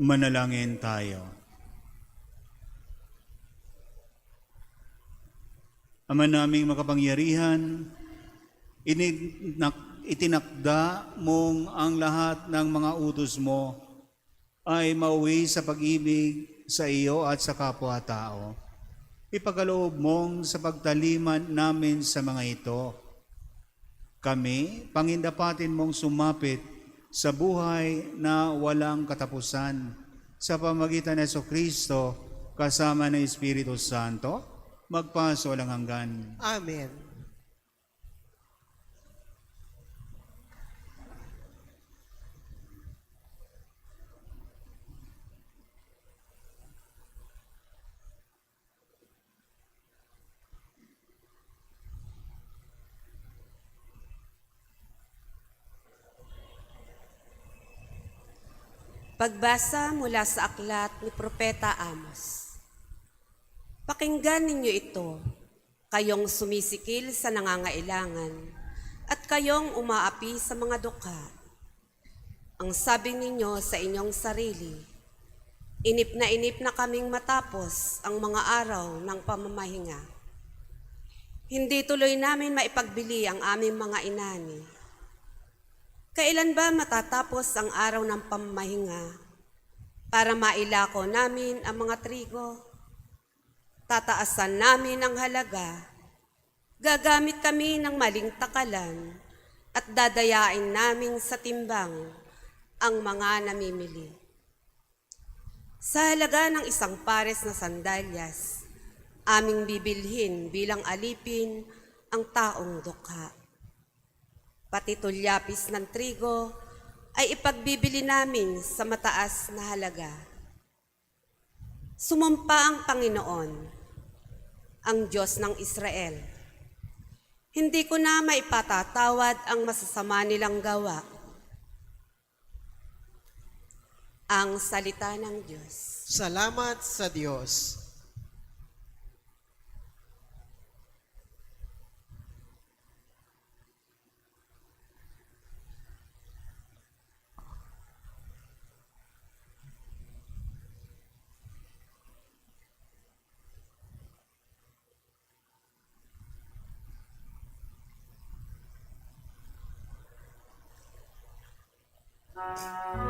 Manalangin tayo. Ama naming makapangyarihan, itinakda mong ang lahat ng mga utos mo ay mauwi sa pag-ibig sa iyo at sa kapwa-tao. Ipagaloob mong sa pagtaliman namin sa mga ito. Kami, pangindapatin mong sumapit sa buhay na walang katapusan sa pamagitan ng Yeso Kristo kasama ng Espiritu Santo, magpaso lang hanggan. Amen. Pagbasa mula sa aklat ni Propeta Amos. Pakinggan ninyo ito, kayong sumisikil sa nangangailangan, at kayong umaapi sa mga dukha. Ang sabi ninyo sa inyong sarili, inip na inip na kaming matapos ang mga araw ng pamamahinga. Hindi tuloy namin maipagbili ang aming mga inani. Kailan ba matatapos ang araw ng pamamahinga para mailako namin ang mga trigo? Tataasan namin ang halaga. Gagamit kami ng maling takalan at dadayain namin sa timbang ang mga namimili. Sa halaga ng isang pares na sandalyas, aming bibilhin bilang alipin ang taong dukha pati tulyapis ng trigo ay ipagbibili namin sa mataas na halaga. Sumumpa ang Panginoon, ang Diyos ng Israel. Hindi ko na maipatatawad ang masasama nilang gawa. Ang salita ng Diyos. Salamat sa Diyos. Música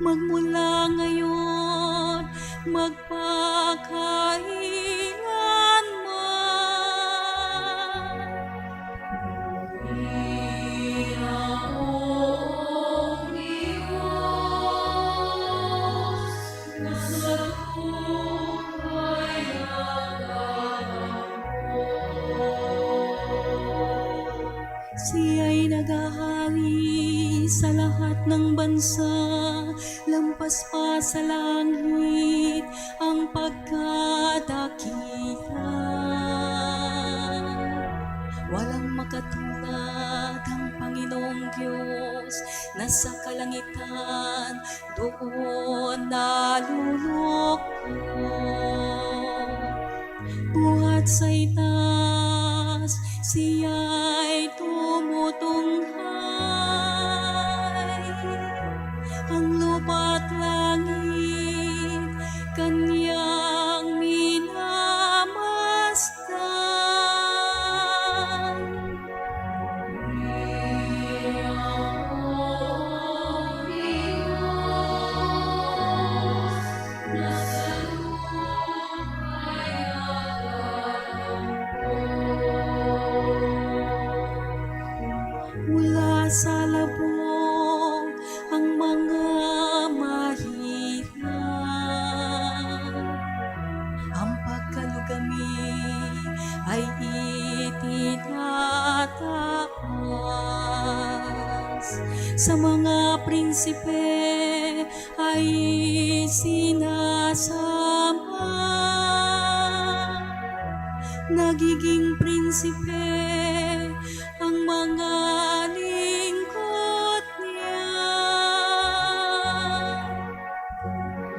magmula ngayon, magpakailanman. Iyong Diyos, na sa tukay nagagampo. Siya'y naghahari sa lahat ng bansa, sa langit ang pagkadakila. Walang makatulad ang Panginoong Diyos na sa kalangitan doon nalulukod. Buhat sa itaas, siya'y sa mga prinsipe ay sinasama. Nagiging prinsipe ang mga